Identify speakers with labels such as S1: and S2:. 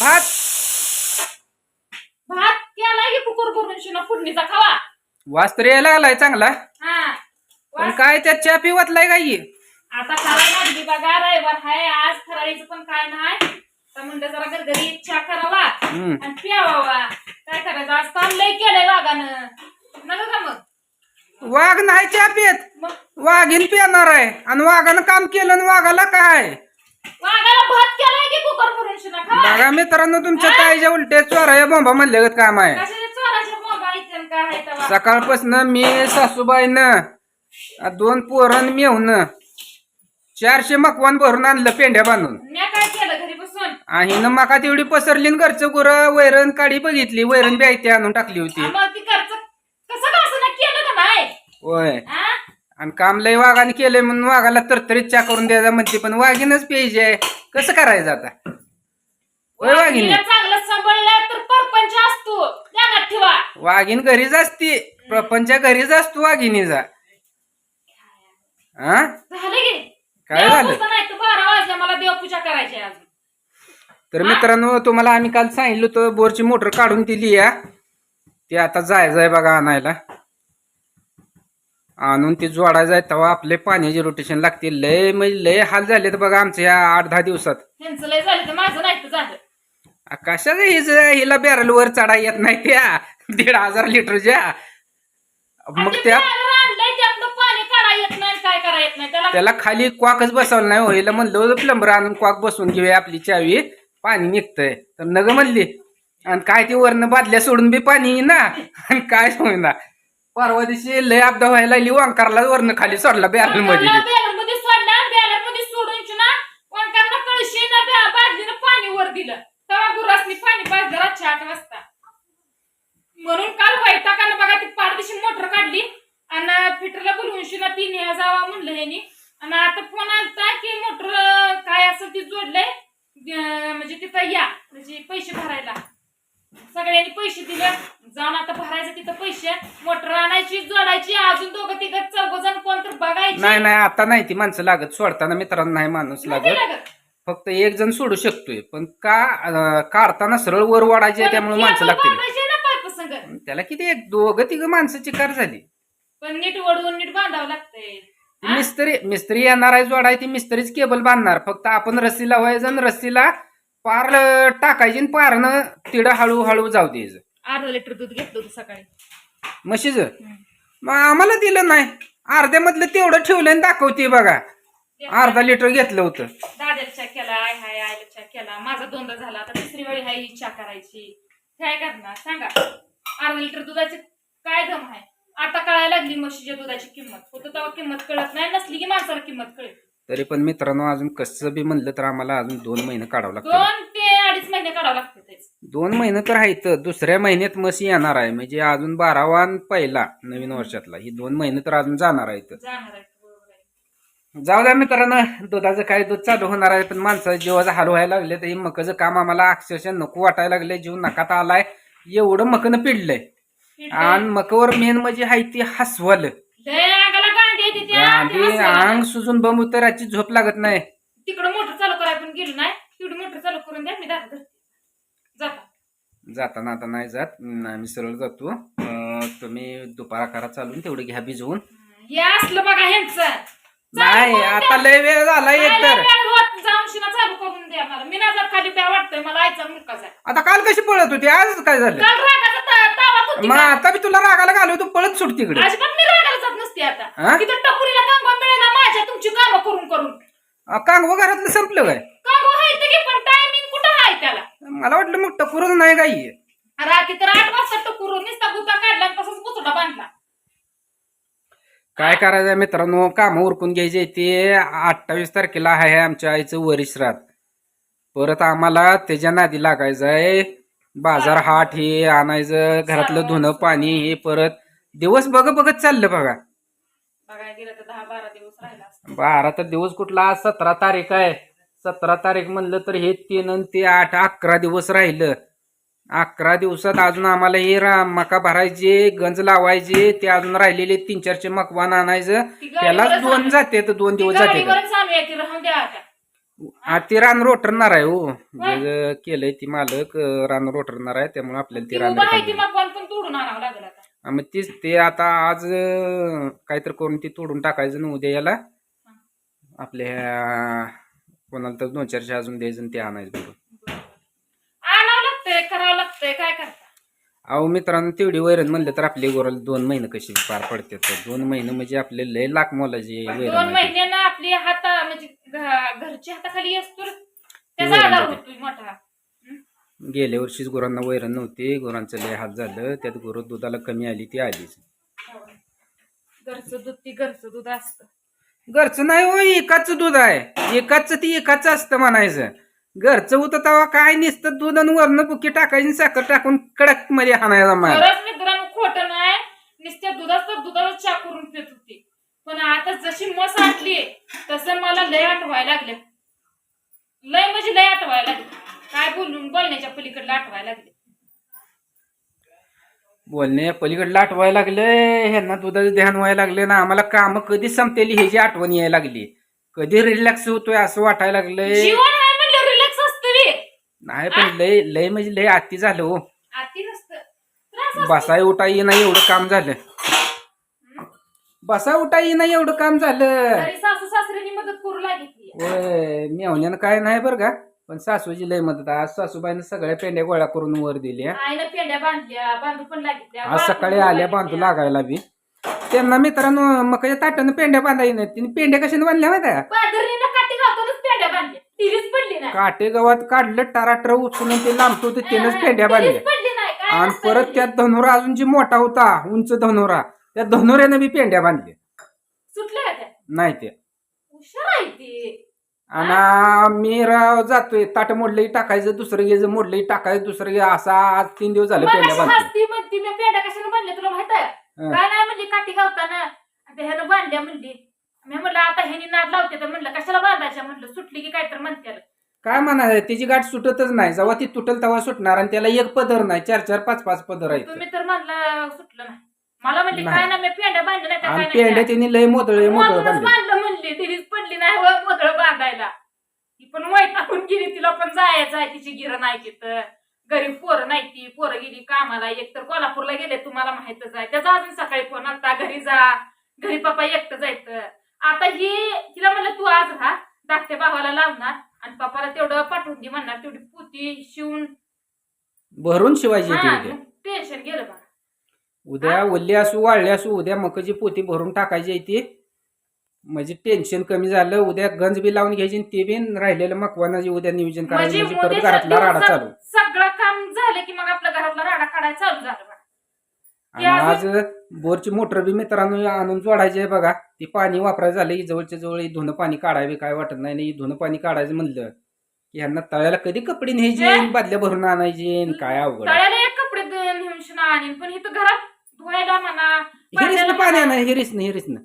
S1: भात?
S2: भात. केला की कुकर करून शिना फोडणीचा खावा.
S1: वास तर यायला लागलाय चांगला.
S2: हा.
S1: पण काय त्यात चहा पिवतलाय काय
S2: आता करायला लागली बघा रविवार हाय आज फराळीचं पण काय नाही. तर म्हणलं जरा घरघरी इच्छा करावा. आणि प्यावा. काय करायचं? आज काम लय केलंय वागानं नका का मग?
S1: वाघ नाही चहा पित वाघीन पिणार आहे. आणि वाघानं काम केलं आणि वाघाला काय?
S2: वाघाला भात केलाय की कुकर करून शिना खावा
S1: बघा मित्रांनो तुमच्या ताईच्या उलटे चोराया बोंबा म्हणले काम आहे
S2: काय तेव्हा?
S1: सकाळपासून मी सासूबाईनं आ दोन पोरण मेहून चारशे मकवान भरून आणलं पेंड्या बांधून.
S2: म्या काय केलं घरी बसून?
S1: आणि न मका तेवढी पसरली न घरचं गुर वैरण काढी बघितली. वैरण ब्यायती आणून टाकली होती.
S2: ती कसं कसं ना केलं का नाही
S1: होय.
S2: हा?
S1: आणि काम लय वाघाने केलंय म्हणून वाघाला तरतरीत चा करून द्यायचा म्हणते पण वाघीनच प्यायचे कसं करायचं आता? होय वाघिनी?
S2: तिला चांगलं सांभाळलं तर परपंच असतो. ध्यानात ठेवा.
S1: वाघीन घरीच असते. प्रपंच घरीच असतो हा
S2: झालं की.
S1: काय झालं?
S2: देवपूजा नाही तर बारा वाजल्या मला देवपूजा करायची आहे अजून.
S1: तर मित्रांनो तुम्हाला आम्ही काल सांगितलं होतं बोरची मोटर काढून दिली या. ते आता जायचं आहे बघा आणायला. आणून ते जोडायचं आहे तेव्हा आपले पाण्याची रोटेशन लागते. लय म्हणजे लय हाल झाले तर बघा आमच्या ह्या आठ दहा दिवसात.
S2: ह्यांचं लय झालं तर माझं नाही तर झालं.
S1: आ, कशाचं हिच हिला बॅरल वर चढा येत नाही त्या? दीड हजार लिटरच्या. मग
S2: आणि ते
S1: त्या
S2: प्यायला आणलंय त्यातलं पाणी काढा येत नाही काय करा येत नाही. त्याला
S1: त्याला खाली क्वाकच बसवलं नाही होईला म्हणलं होतं प्लंबर आणून क्वाक बसवून घेऊया आपली चावी. पाणी निघतंय. तर नग म्हणली आणि काय ते वरनं बादल्या सोडून बी पाणी येईना? आणि काय होईना? परवा दिवशी लय अपदा व्हायला लागली वांकारला वरनं खाली सोडला
S2: बॅरलमध्ये. बॅलरमध्ये सोडला मध्ये सोडून ना वंकांना कळशी ना ब्या- बादलीनं पाणी वर दिलं. तेव्हा गुरासनी पाणी पाहिजे रातची आठ वाजता. म्हणून काल वैताकानं बघा ती पारदेशी मोटर काढली आणि फिटरला बोलवून शिना ती न्या जावा म्हणलं ह्यानी. आणि आता फोन आलता की मोटर काय असेल ती जोडलंय अं, म्हणजे तिथं या म्हणजे पैसे भरायला. सगळ्यांनी पैसे दिले. जाऊन आता भरायचं तिथं पैसे मोटर आणायची जोडायची अजून दोघं तिघं चौघ जण कोण तर बघायची.
S1: नाही नाही आता नाही ती माणसं लागत सोडताना मित्रांनो नाही माणूस
S2: नाही
S1: लागत.
S2: लागत.
S1: फक्त एक जण सोडू शकतोय पण का अं, काढताना सरळ वर वाढायचे त्यामुळे माणसं लागतील.
S2: बांधायची ना पाईप संग.
S1: त्याला किती एक दोघं तिघं माणसाची कार झाली.
S2: पण नीट वडवून नीट बांधावं लागतंय. हा?
S1: मिस्त्री मिस्त्री येणार आहे जोडाय ती मिस्त्रीच केबल बांधणार. फक्त आपण रस्सी लावायचं आणि रस्सीला पार अं, टाकायची आणि पारनं तिडं हळूहळू जाऊ द्यायचं.
S2: अर्धा लिटर दूध घेतलं होतं सकाळी.
S1: म्हशीच? मग आम्हाला दिलं नाही. अर्ध्यामधलं तेवढं ठेवलं आणि दाखवते बघा. अर्धा लिटर घेतलं होतं.
S2: दाद्याला चहा केला आय हाय आयला चहा केला. माझा दोनदा झाला. आता तिसरी वेळी हाय ही चहा करायची. काय करणार सांगा. अर्धा लिटर दुधाची काय दम आहे? आता कळायला लागली म्हशीच्या दुधाची किंमत. होतं तेव्हा किंमत कळत नाही नसली की माणसाला किंमत कळत
S1: तरी पण मित्रांनो अजून कसं बी म्हणलं तर आम्हाला अजून दोन महिने काढावं लागतं
S2: दोन महिने काढावं लागते तेच.
S1: दोन महिने तर आहेत दुसऱ्या महिन्यात म्हशी येणार आहे. म्हणजे अजून बारावा आणि पहिला नवीन वर्षातला. ही दोन महिने तर अजून जाणार आहेत.
S2: जाणार आहे बरोबर आहे.
S1: जाऊ द्या मित्रांनो दुधाचं काय दूध चालू होणार आहे पण माणसाच्या जीवाचा हाल व्हायला लागले तर हे मकाचं काम आम्हाला अक्षरशः नको वाटायला लागले. जीव नकात आलाय. एवढं मकनं पिडलंय. आणि मकवर मेन म्हणजे हाय ती हसवल.
S2: लय अंगाला गांडी येते त्या,
S1: गांधी
S2: त्या हसवायला.
S1: अंग सुजून बंब उतराची झोप लागत नाही.
S2: तिकडं मोटर चालू करायला पण गेलो नाही. चालू करून द्या मी जाता.
S1: जाताना आता नाही जात. आम्ही सरळ जातो. तुम्ही दुपारा करा चालून तेवढं घ्या भिजवून.
S2: हे असलं बघा ह्यांचं.
S1: नाही आता लय वेळ झाला एक तर
S2: चालू करून द्या मला. मी खाली प्या वाटतंय मला आईचा
S1: आता काल कशी पळत होती? आज काय झालं?
S2: काल रागाचा ता- तावा होती
S1: मग
S2: का?
S1: आता मी तुला रागाला घालव तू पळत सुट तिकडे.
S2: अजिबात मी रागाला जात नसते
S1: हा?
S2: आता तिथं टपुरीला कांगवा मिळेना माझ्या तुमची कामं करून करून.
S1: कांगव घरातलं संपलं काय
S2: कांगवा आहे ते की पण टायमिंग कुठं आहे त्याला.
S1: मला वाटलं मग टकुरच नाही काही
S2: रात्री तर आठ वाजता टकुरून नुसता गुता काढला आणि तसंच पुतळा बांधला.
S1: काय करायचं मित्रांनो? काम उरकून घ्यायचे ते अठ्ठावीस तारखेला आहे आमच्या आईचं वरिश्रात परत आम्हाला त्याच्या नादी लागायचं आहे बाजार हाट हे आणायचं घरातलं धुणं पाणी हे परत दिवस बघ बघत चाललं बघा.
S2: बघायला गेलं तर दहा बारा दिवस राहिला
S1: बारा तर दिवस कुठला? आज सतरा तारीख आहे. सतरा तारीख म्हणलं तर हे तीन आणि ते आठ अकरा दिवस राहिलं. अकरा दिवसात अजून आम्हाला हे रा- मका भरायचे गंज लावायचे ते अजून राहिलेले तीन चारशे मकवान आणायचं.
S2: ती
S1: त्यालाच
S2: गाडीवरच
S1: दोन जाते तर दोन दिवस जाते
S2: ती
S1: रान रोटरणार आहे हो. केलंय ती मालक रान रोटरणार आहे त्यामुळे आपल्याला
S2: ती
S1: रान
S2: मग
S1: तीच ते आता आज काहीतरी करून ती तोडून टाकायचं ना उद्या याला. आपल्या कोणाला तर दोन चारशे अजून द्यायचं आणि ते आणायचं बरोबर
S2: आणावं लागतंय करावं लागतंय काय करता?
S1: अहो मित्रांनो तेवढी वैरण म्हणलं तर आपले गोराला दोन महिने कशी पार पडतात दोन महिने म्हणजे आपले लय लाख मोलाची
S2: दोन
S1: वैरण आहे.
S2: महिन्यानं आपली हाता म्हणजे घ- घरची हाताखाली असतो त्याचा आधार मोठा?
S1: गेल्या वर्षीच गुरांना वैरण नव्हती गुरांचं लय हात झालं त्यात गुरं दुधाला कमी आली ती आलीच.
S2: घरचं दूध ती घरचं दूध असतं.
S1: घरचं नाही हो एकाच दूध आहे. एकाच ती एकाच असतं म्हणायचं. घरचं होतं तेव्हा काय नसतं दूध आणि वरण बुकी टाकायची आणि साखर टाकून कडकमध्ये हाणायला माल
S2: खरंच मित्रांनो खोटं नाही. नुसत्या दुधाचं दुधाला चा करून पित होती. पण आता जशी मस आटली तसं मला लय आठवायला लागले. लय म्हणजे लय आठवायला लागले. काय बोलून बोलण्याच्या पलीकडलं आठवायला लागले.
S1: बोलणे पलीकडे आठवायला लागले ह्यांना दुधाचं ध्यान व्हायला लागले ना. आम्हाला काम कधी संपतेली ह्याची आठवण यायला लागली. कधी रिलॅक्स होतोय असं वाटायला लागलंय.
S2: जीवन आहे म्हणलं रिलॅक्स असतं रे.
S1: नाही पण लय लय म्हणजे लय आती झालं हो.
S2: आती नसतं. त्रास असतो.
S1: बसाय उठा येईना एवढं काम झालं. बसा उठा येईना एवढं काम झालं.
S2: तरी सासू सासऱ्यांनी मदत करू लागितली
S1: होय मेवण्यानं काय नाही बरं का. पण सासूची लय मदत. आज सासूबाईनं सगळ्या पेंड्या गोळा करून वर दिल्या.
S2: आईनं पेंड्या बांधल्या बांधू पण लागितल्या.
S1: आज सकाळी आल्या बांधू लागायला बी. त्यांना मित्रांनो मकाच्या ताटानं पेंड्या बांधायला नाही तिने पेंड्या कशाने बांधल्या माहिती का
S2: पादरीनं काठी घालूनच पेंड्या बांधल्या. तिरीच पडली नाही.
S1: काटे गावात काढलं टाराटर उचलून ते लांबतो ते त्यानंच पेंड्या बांधल्या.
S2: तिरीच पडली नाही. काय
S1: आणि परत
S2: ते.
S1: त्यात धनुरा अजून जी मोठा होता उंच धनुरा त्या धनुऱ्यानं बी पेंड्या बांधल्या.
S2: सुटलं का त्या?
S1: नाही ते
S2: हुशार आहे ती.
S1: आणि मी राव जातोय ताट मोडलंही टाकायचं दुसरं घ्यायचं मोडलंही टाकायचं दुसरं घे असा आज तीन दिवस झाले पेंड्या
S2: मगाशी
S1: बांधल्या
S2: हसती म्हणती मी पेंड्या कशाने बांधल्या तुला माहीत आहे. काय नाही म्हणली काठी घालताना. आता ह्यानं बांधल्या म्हणली. मी म्हणलं आता ह्यानी नाद लावते तर म्हणलं कशाला बांधायच्या म्हणलं सुटली की काय तर म्हणते
S1: काय म्हणायचं त्याची गाठ सुटतच नाही. जेव्हा ती तुटल तेव्हा सुटणार आणि त्याला एक पदर नाही. चार चार पाच पाच पदर आहेत.
S2: तुम्ही तर म्हणलं सुटलं नाही. मला म्हणली. काय ना मी पेंड्या बांधल्या नाही तर
S1: आणि
S2: काय
S1: पेंड्या
S2: नाही
S1: त्यांनी लय बांधले.
S2: बांधलं म्हणली तिरीच पडली नाही मोदळ बांधायला. ती पण वैतागून गेली तिला पण जायचं आहे तिची गिरण नाही तिथं गरीब पोरं नाही ती पोरं गेली कामाला. एक तर कोल्हापूरला गेले तुम्हाला माहितच आहे. त्याचा अजून सकाळी फोन आलता घरी जा घरी पप्पा एकटं जायचं आता ही तिला म्हणलं तू आज राहा धाकट्या भावाला लावणार आणि पप्पाला तेवढं पाठवून दे म्हणणार तेवढी पुती शिवून.
S1: भरून शिवायची
S2: टेन्शन गेलं बा.
S1: उद्या ओल्ली असू वाळली असू उद्या मकाची पोती भरून टाकायची आहे ती म्हणजे टेन्शन कमी झालं उद्या गंज बी लावून घ्यायची आणि ते बी राहिलेलं मकवाना जे उद्या नियोजन करायचं
S2: म्हणजे
S1: म्हणजे परत
S2: उद्याच्या
S1: घरातला राडा चालू
S2: सगळं काम झालं की मग आपल्या घरातला राडा काढायला चालू झालं
S1: आणि आज बोरची मोटर बी मित्रांनो आणून जोडायची आहे बघा ती पाणी वापरायचं झालं की जवळच्या जवळ ही धुणं पाणी काढावे काय वाटत नाही नाही धुणं पाणी काढायचं म्हणलं की ह्यांना तळ्याला कधी कपडे न्यायचे? बादल्या भरून आणायचे आणि काय अवघड आहे.
S2: तळ्याला एक कपडे द- नेऊन शिना आणीन पण इथं घरात धुवायला म्हणा
S1: हिरीसनं पाणी आणा हिरीसनं हिरीसनं.